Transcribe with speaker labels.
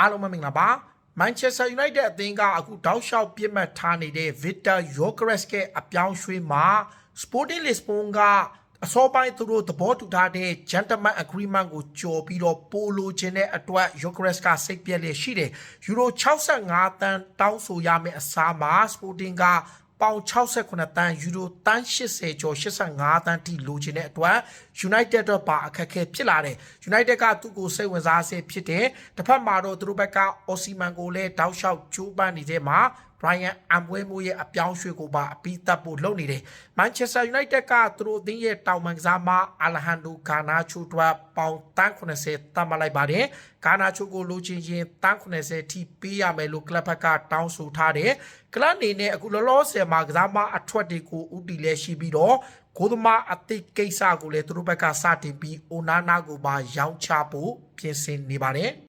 Speaker 1: အားလုံးပဲမင်္ဂလာပါ Manchester United အသင်းကအခုတောက်လျှောက်ပြစ်မှတ်ထားနေတဲ့ Victor Gyökeres ရဲ့အပြောင်းရွှေ့မှာ Sporting Lisbon ကအစောပိုင်းသူတို့သဘောတူထားတဲ့ gentleman agreement ကိုကြော်ပြီးတော့ပိုလိုချင်တဲ့အတွက် Gyökeres ကစိတ်ပြက်လျက်ရှိတယ်ယူရို65တန်းတောင်းဆိုရမယ့်အစားမှာ Sporting က ပေါင်68တန်းယူရိုတန်း80ကျော်85တန်းထိလိုချင်တဲ့အတွက် United တော့ပါအခက်အခဲဖြစ်လာတယ် United ကသူ့ကိုစိတ်ဝင်စားစေဖြစ်တယ်တစ်ဖက်မှာတော့သူတို့ဘက်က Osimhen ကိုလည်းတောက်လျှောက်ကြိုးပမ်းနေတဲ့မှာ Brian Ambwemo ရဲ့အပြောင်းရွှေ့ကိုပါအပြီးသတ်ဖို့လုပ်နေတယ် Manchester United ကသူတို့အသင်းရဲ့တောင်ပန်ကစားမ Alejandro Garnacho တို့ပေါင်တန်း80တတ်မှတ်လိုက်ပါတယ် Garnacho ကိုလိုချင်ရင်တန်း80ထိပေးရမယ်လို့ကလပ်ဘက်ကတောင်းဆိုထားတယ်ကလပ်အနေနဲ့အခုလောလောဆယ်မှာကစားမအထွက်တွေကိုဥတီလဲရှိပြီးတော့ကိုသမားအသိကိစ္စကိုလည်းသူတို့ဘက်ကစတင်ပြီး Onana ကိုပါရောင်းချဖို့ပြင်ဆင်နေပါတယ်